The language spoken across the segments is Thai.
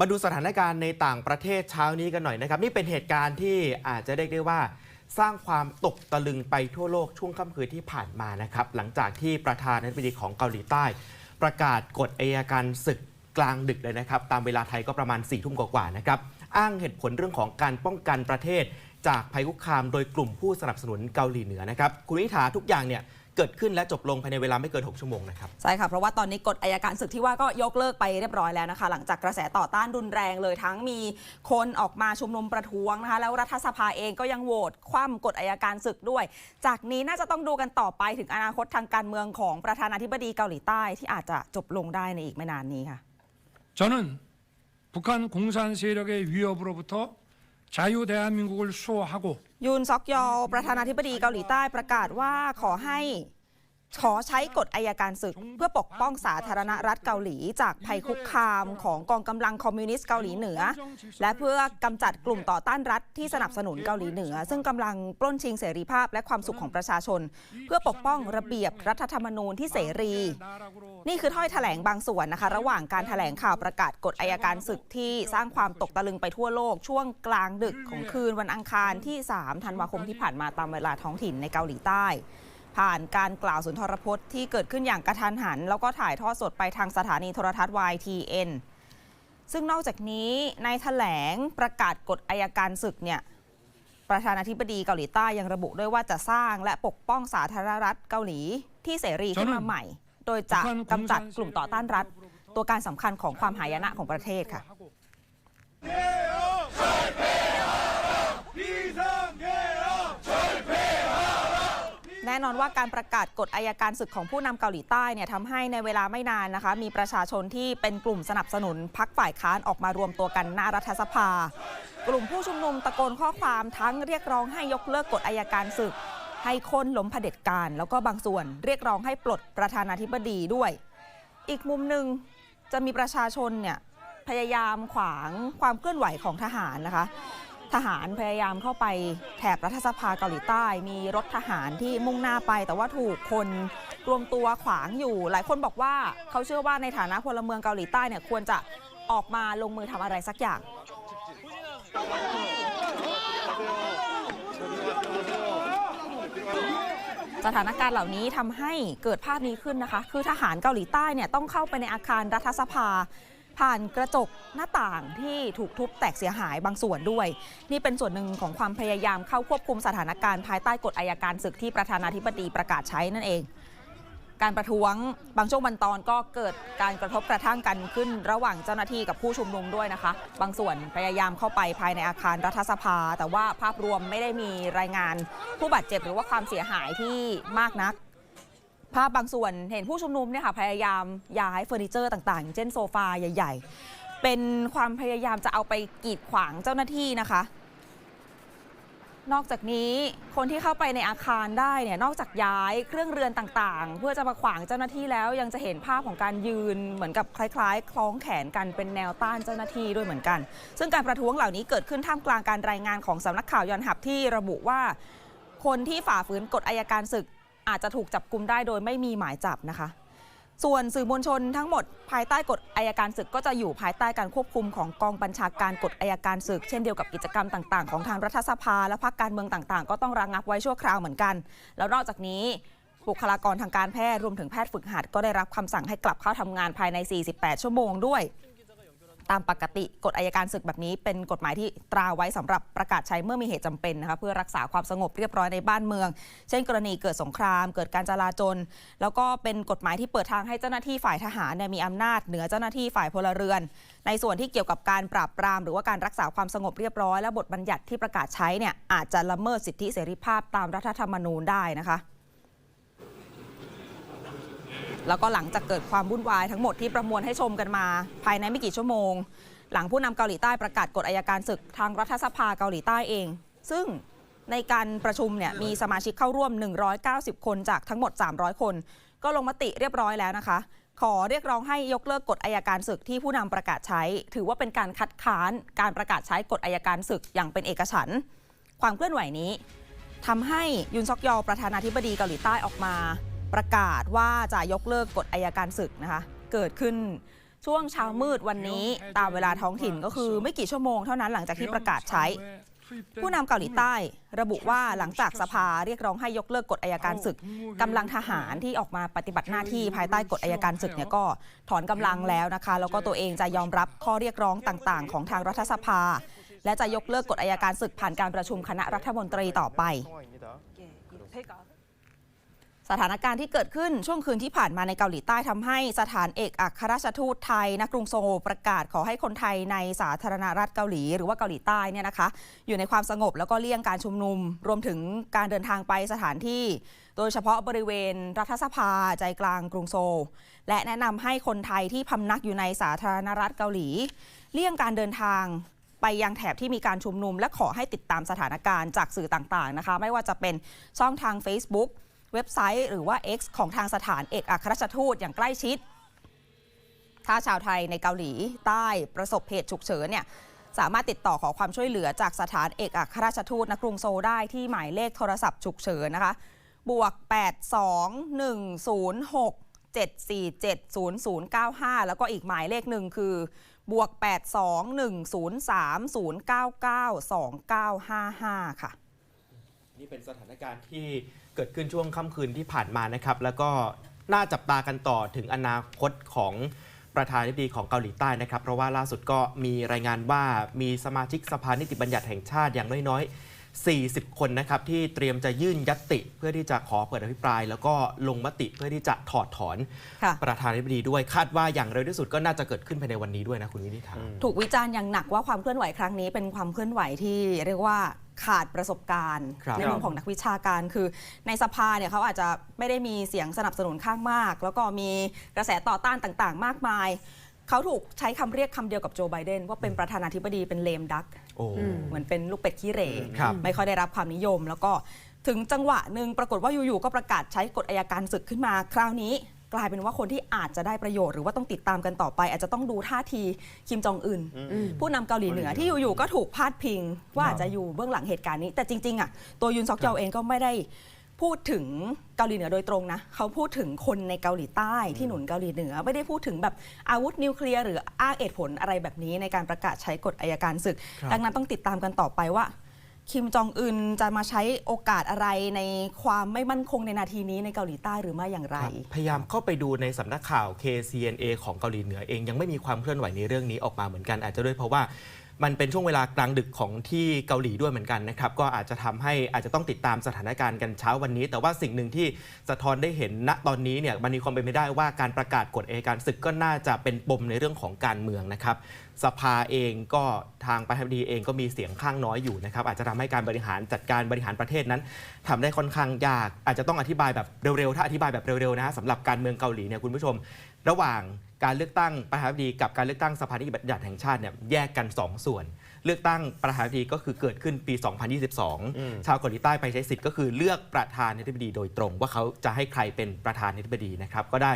มาดูสถานการณ์ในต่างประเทศเช้านี้กันหน่อยนะครับ นี่เป็นเหตุการณ์ที่อาจจะเรียกได้ว่า สร้างความตกตะลึงไปทั่วโลกช่วงค่ำคืนที่ผ่านมานะครับ หลังจากที่ประธานาธิบดีของเกาหลีใต้ ประกาศกฎอัยการศึกกลางดึกเลยนะครับ ตามเวลาไทยก็ประมาณ4ี่ทุ่มกว่าๆนะครับ อ้างเหตุผลเรื่องของการป้องกันประเทศ จากภัยคุกคามโดยกลุ่มผู้สนับสนุนเกาหลีเหนือนะครับคุณวิถาทุกอย่างเนี่ย เกิดขึ้นและจบลงภายในเวลาไม่เกิน 6 ชั่วโมงนะครับ ใช่ค่ะ เพราะว่าตอนนี้กฎอายการศึกที่ว่าก็ยกเลิกไปเรียบร้อยแล้วนะคะ หลังจากกระแสต่อต้านรุนแรงเลยทั้งมีคนออกมาชุมนุมประท้วงนะคะ แล้วรัฐสภาเองก็ยังโหวตคว่ำกฎอายการศึกด้วย จากนี้น่าจะต้องดูกันต่อไปถึงอนาคตทางการเมืองของประธานาธิบดีเกาหลีใต้ที่อาจจะจบลงได้ในอีกไม่นานนี้ค่ะ 저는 북한 공산 세력의 위협으로부터 자유 대한민국을 수호하고 ยูนซอกยอลประธานาธิบดีเกาหลีใต้ประกาศว่าขอให้ ขอใช้กฎอายการศึก เพื่อปกป้องสาธารณรัฐเกาหลี จากภัยคุกคามของกองกำลังคอมมิวนิสต์เกาหลีเหนือ และเพื่อกำจัดกลุ่มต่อต้านรัฐที่สนับสนุนเกาหลีเหนือ ซึ่งกำลังปล้นชิงเสรีภาพและความสุขของประชาชน เพื่อปกป้องระเบียบรัฐธรรมนูญที่เสรี นี่คือถ้อยแถลงบางส่วนนะคะ ระหว่างการแถลงข่าวประกาศกฎอายการศึกที่สร้างความตกตะลึงไปทั่วโลก ช่วงกลางดึกของคืนวันอังคารที่ 3 ธันวาคมที่ผ่านมาตามเวลาท้องถิ่นในเกาหลีใต้ ผ่านการกล่าวสุนทรพจน์ที่เกิดขึ้นอย่างกระทันหัน แล้วก็ถ่ายทอดสดไปทางสถานีโทรทัศน์ YTN ซึ่งนอกจากนี้ในแถลงประกาศกฎอายการศึกเนี่ยประธานาธิบดีเกาหลีใต้ยังระบุด้วยว่าจะสร้างและปกป้องสาธารณรัฐเกาหลีที่เสรีขึ้นมาใหม่ โดยจะกำจัดกลุ่มต่อต้านรัฐ ตัวการสำคัญของความหายนะของประเทศค่ะ แน่นอนว่าการประกาศกฎอายการศึกของผู้นำเกาหลีใต้เนี่ยทำให้ในเวลาไม่นานนะคะ มีประชาชนที่เป็นกลุ่มสนับสนุนพักฝ่ายค้านออกมารวมตัวกันหน้ารัฐสภา กลุ่มผู้ชุมนุมตะโกนข้อความทั้งเรียกร้องให้ยกเลิกกฎอายการศึก ให้คนล้มเผด็จการ แล้วก็บางส่วน เรียกร้องให้ปลดประธานาธิบดีด้วย อีกมุมหนึ่งจะมีประชาชนเนี่ยพยายามขวางความเคลื่อนไหวของทหารนะคะ ทหารพยายามเข้าไปแถบรัฐสภาเกาหลีใต้ มีรถทหารที่มุ่งหน้าไป แต่ว่าถูกคนรวมตัวขวางอยู่ หลายคนบอกว่าเขาเชื่อว่าในฐานะพลเมืองเกาหลีใต้เนี่ยควรจะออกมาลงมือทำอะไรสักอย่าง สถานการณ์เหล่านี้ทำให้เกิดภาพนี้ขึ้นนะคะ คือทหารเกาหลีใต้เนี่ยต้องเข้าไปในอาคารรัฐสภา ผ่านกระจกหน้าต่างที่ถูกทุบแตกเสียหายบางส่วนด้วย นี่เป็นส่วนหนึ่งของความพยายามเข้าควบคุมสถานการณ์ภายใต้กฎอายการศึกที่ประธานาธิบดีประกาศใช้นั่นเอง การประท้วงบางช่วงบางตอนก็เกิดการกระทบกระทั่งกันขึ้น ระหว่างเจ้าหน้าที่กับผู้ชุมนุมด้วยนะคะ บางส่วนพยายามเข้าไปภายในอาคารรัฐสภา แต่ว่าภาพรวมไม่ได้มีรายงานผู้บาดเจ็บหรือว่าความเสียหายที่มากนัก ภาพบางส่วนเห็นผู้ชุมนุมเนี่ยค่ะพยายามย้ายเฟอร์นิเจอร์ต่างๆ เช่นโซฟาใหญ่ ๆ เป็นความพยายามจะเอาไปกีดขวางเจ้าหน้าที่นะคะ นอกจากนี้คนที่เข้าไปในอาคารได้เนี่ยนอกจากย้ายเครื่องเรือนต่างๆ เพื่อจะมาขวางเจ้าหน้าที่แล้วยังจะเห็นภาพของการยืนเหมือนกับคล้ายๆ คล้องแขนกันเป็นแนวต้านเจ้าหน้าที่ด้วยเหมือนกัน ซึ่งการประท้วงเหล่านี้เกิดขึ้นท่ามกลางการรายงานของสำนักข่าวยอนหับที่ระบุว่าคนที่ฝ่าฝืนกฎอายการศึก อาจจะถูกจับกุมได้โดยไม่มีหมายจับนะคะ ส่วนสื่อมวลชนทั้งหมดภายใต้กฎอายการศึกก็จะอยู่ภายใต้การควบคุมของกองบัญชาการกฎอายการศึก เช่นเดียวกับกิจกรรมต่างๆ ของทางรัฐสภาและพรรคการเมืองต่างๆ ก็ต้องระงงับไว้ชั่วคราวเหมือนกัน แล้วนอกจากนี้บุคลากรทางการแพทย์รวมถึงแพทย์ฝึกหัดก็ได้รับคำสั่งให้กลับเข้าทำงานภายใน 48 ชั่วโมงด้วย ตามปกติกฎอายการศึกแบบนี้ เป็นกฎหมายที่ตราไว้สำหรับประกาศใช้เมื่อมีเหตุจำเป็นนะคะเพื่อรักษาความสงบเรียบร้อยในบ้านเมือง เช่น กรณีเกิดสงคราม เกิดการจลาจล แล้วก็เป็นกฎหมายที่เปิดทางให้เจ้าหน้าที่ฝ่ายทหารเนี่ยมีอำนาจเหนือเจ้าหน้าที่ฝ่ายพลเรือน ในส่วนที่เกี่ยวกับการปราบปราม หรือว่าการรักษาความสงบเรียบร้อยและบทบัญญัติที่ประกาศใช้เนี่ยอาจจะละเมิดสิทธิเสรีภาพตามรัฐธรรมนูญได้นะคะ แล้วก็หลังจากเกิดความวุ่นวายทั้งหมดที่ประมวลให้ชมกันมา ภายในไม่กี่ชั่วโมง หลังผู้นำเกาหลีใต้ประกาศกฎอายการศึกทางรัฐสภาเกาหลีใต้เอง ซึ่งในการประชุมเนี่ยมีสมาชิกเข้าร่วม 190 คนจากทั้งหมด 300 คน ก็ลงมติเรียบร้อยแล้วนะคะ ขอเรียกร้องให้ยกเลิกกฎอายการศึกที่ผู้นำประกาศใช้ ถือว่าเป็นการคัดค้านการประกาศใช้กฎอายการศึกอย่างเป็นเอกฉันท์ความเคลื่อนไหวนี้ทำให้ยุนซอกยอประธานาธิบดีเกาหลีใต้ออกมา ประกาศว่าจะยกเลิกกฎอายการศึกนะคะ เกิดขึ้นช่วงเช้ามืดวันนี้ตามเวลาท้องถิ่นก็คือไม่กี่ชั่วโมงเท่านั้นหลังจากที่ประกาศใช้ ผู้นำเกาหลีใต้ ระบุว่าหลังจากสภาเรียกร้องให้ยกเลิกกฎอายการศึกกำลังทหารที่ออกมาปฏิบัติหน้าที่ภายใต้กฎอายการศึกเนี่ยก็ถอนกำลังแล้วนะคะ แล้วก็ตัวเองจะยอมรับข้อเรียกร้องต่างๆ ของทางรัฐสภา และจะยกเลิกกฎอายการศึกผ่านการประชุมคณะรัฐมนตรีต่อไป สถานการณ์ที่เกิดขึ้นช่วงคืนที่ผ่านมาในเกาหลีใต้ทำให้สถานเอกอัครราชทูตไทยณกรุงโซลประกาศขอให้คนไทยในสาธารณรัฐเกาหลี หรือว่าเกาหลีใต้เนี่ยนะคะ อยู่ในความสงบแล้วก็เลี่ยงการชุมนุม รวมถึงการเดินทางไปสถานที่ โดยเฉพาะบริเวณรัฐสภาใจกลางกรุงโซลและแนะนำให้คนไทยที่พำนักอยู่ในสาธารณรัฐเกาหลี เลี่ยงการเดินทางไปยังแถบที่มีการชุมนุมและขอให้ติดตามสถานการณ์จากสื่อต่างๆนะคะ ไม่ว่าจะเป็นช่องทาง Facebook เว็บไซต์ หรือว่า X ของทางสถานเอกอัครราชทูตอย่างใกล้ชิด ถ้าชาวไทยในเกาหลีใต้ประสบเหตุฉุกเฉินเนี่ยสามารถติดต่อขอความช่วยเหลือจากสถานเอกอัครราชทูตณกรุงโซลได้ที่หมายเลขโทรศัพท์ฉุกเฉินนะคะบวก 82 106 747 0095 แล้วก็อีกหมายเลขหนึ่งคือบวก 82 103 099 2955 ค่ะ นี่เป็นสถานการณ์ที่เกิดขึ้นช่วงค่ำคืนที่ผ่านมานะครับ แล้วก็น่าจับตากันต่อถึงอนาคตของประธานาธิบดีของเกาหลีใต้นะครับ เพราะว่าล่าสุดก็มีรายงานว่ามีสมาชิกสภานิติบัญญัติแห่งชาติอย่างน้อยๆ 40 คนนะครับ ที่เตรียมจะยื่นยัตติ เพื่อที่จะขอเปิดอภิปราย แล้วก็ลงมติเพื่อที่จะถอดถอนค่ะประธานาธิบดีด้วยคาดว่าอย่างเร็วที่สุดก็น่าจะเกิดขึ้นภายในวันนี้ด้วยนะคุณวินิธาถูกวิจารณ์อย่างหนักว่าความเคลื่อนไหวครั้งนี้เป็นความเคลื่อนไหวที่เรียกว่า ขาดประสบการณ์ครับในมุมของนักวิชาการ คือในสภาเนี่ยเขาอาจจะไม่ได้มีเสียงสนับสนุนข้างมาก แล้วก็มีกระแสต่อต้านต่างๆ มากมายเขาถูกใช้คำเรียกคำเดียวกับโจไบเดนว่าเป็นประธานาธิบดีเป็นเลมดักโอ้เหมือนเป็นลูกเป็ดขี้เหร่ครับไม่ค่อยได้รับความนิยม แล้วก็ถึงจังหวะหนึ่งปรากฏว่าอยู่ๆก็ประกาศใช้กฎอายการศึกขึ้นมาคราวนี้ กลายเป็นว่าคนที่อาจจะได้ประโยชน์หรือว่าต้องติดตามกันต่อไป อาจจะต้องดูท่าทีคิมจองอึนผู้นำเกาหลีเหนือที่อยู่ๆก็ถูกพาดพิง ว่าอาจจะอยู่เบื้องหลังเหตุการณ์นี้ แต่จริงๆอะตัวยุนซอกเจาเองก็ไม่ได้พูดถึงเกาหลีเหนือโดยตรงนะ เขาพูดถึงคนในเกาหลีใต้ที่หนุนเกาหลีเหนือ ไม่ได้พูดถึงแบบอาวุธนิวเคลียร์หรืออ้างเหตุผลอะไรแบบนี้ในการประกาศใช้กฎอายการศึกครับดังนั้นต้องติดตามกันต่อไปว่า คิมจองอึนจะมาใช้โอกาสอะไรในความไม่มั่นคงในนาทีนี้ในเกาหลีใต้หรือไม่อย่างไร พยายามเข้าไปดูในสำนักข่าว KCNA ของเกาหลีเหนือเองยังไม่มีความเคลื่อนไหวในเรื่องนี้ออกมาเหมือนกันอาจจะด้วยเพราะว่า มันเป็นช่วงเวลากลางดึกของที่เกาหลีด้วยเหมือนกันนะครับ ก็อาจจะทำให้อาจจะต้องติดตามสถานการณ์กันเช้าวันนี้ แต่ว่าสิ่งหนึ่งที่สะท้อนได้เห็นณตอนนี้เนี่ยมันมีความเป็นไปได้ว่าการประกาศกฎเอการศึกก็น่าจะเป็นปมในเรื่องของการเมืองนะครับสภาเองก็ทางประธานาธิบดีเองก็มีเสียงข้างน้อยอยู่นะครับ อาจจะทำให้การบริหารจัดการบริหารประเทศนั้นทำได้ค่อนข้างยาก อาจจะต้องอธิบายแบบเร็วๆ ถ้าอธิบายแบบเร็วๆนะสำหรับการเมืองเกาหลีเนี่ยคุณผู้ชม ระหว่างการเลือกตั้งประธานาธิบดีกับการเลือกตั้งสภานิติบัญญัติแห่งชาติเนี่ยแยกกัน 2 ส่วน เลือกตั้งประธานาธิบดีก็คือเกิดขึ้นปี 2022 ชาวเกาหลีใต้ไปใช้สิทธิ์ก็คือเลือกประธานาธิบดีโดยตรง ว่าเขาจะให้ใครเป็นประธานาธิบดีนะครับก็ได้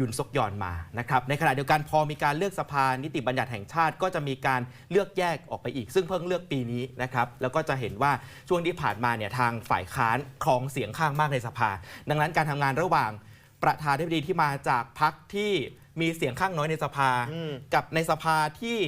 ยุนซกยอนมานะครับในขณะเดียวกันพอมีการเลือกสภานิติบัญญัติแห่งชาติ ก็จะมีการเลือกแยกออกไปอีก ซึ่งเพิ่งเลือกปีนี้นะครับแล้วก็จะเห็นว่าช่วงที่ผ่านมาเนี่ยทางฝ่ายค้านครองเสียงข้างมากในสภา ดังนั้นการทำงานระหว่าง ประธานาธิบดีที่มาจากพรรคที่มีเสียงข้างน้อยในสภากับในสภาที่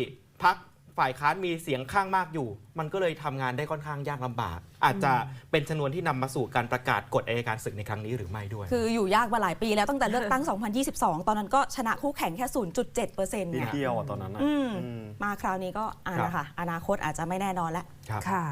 พรรคฝ่ายค้านมีเสียงข้างมากอยู่ มันก็เลยทำงานได้ค่อนข้างยากลำบาก อาจจะเป็นชนวนที่นำมาสู่การประกาศกฎอัยการศึกในครั้งนี้หรือไม่ด้วย คืออยู่ยากมาหลายปีแล้วตั้งแต่เลือกตั้ง 2022 ตอนนั้นก็ชนะคู่แข่งแค่ 0.7%เปอร์เซ็นต์นิดเนี่ยเดียวอะตอนนั้นอะอืมอืม มาคราวนี้ก็อ่าครับ นะคะ อนาคตอาจจะไม่แน่นอนแล้ว ครับ ค่ะ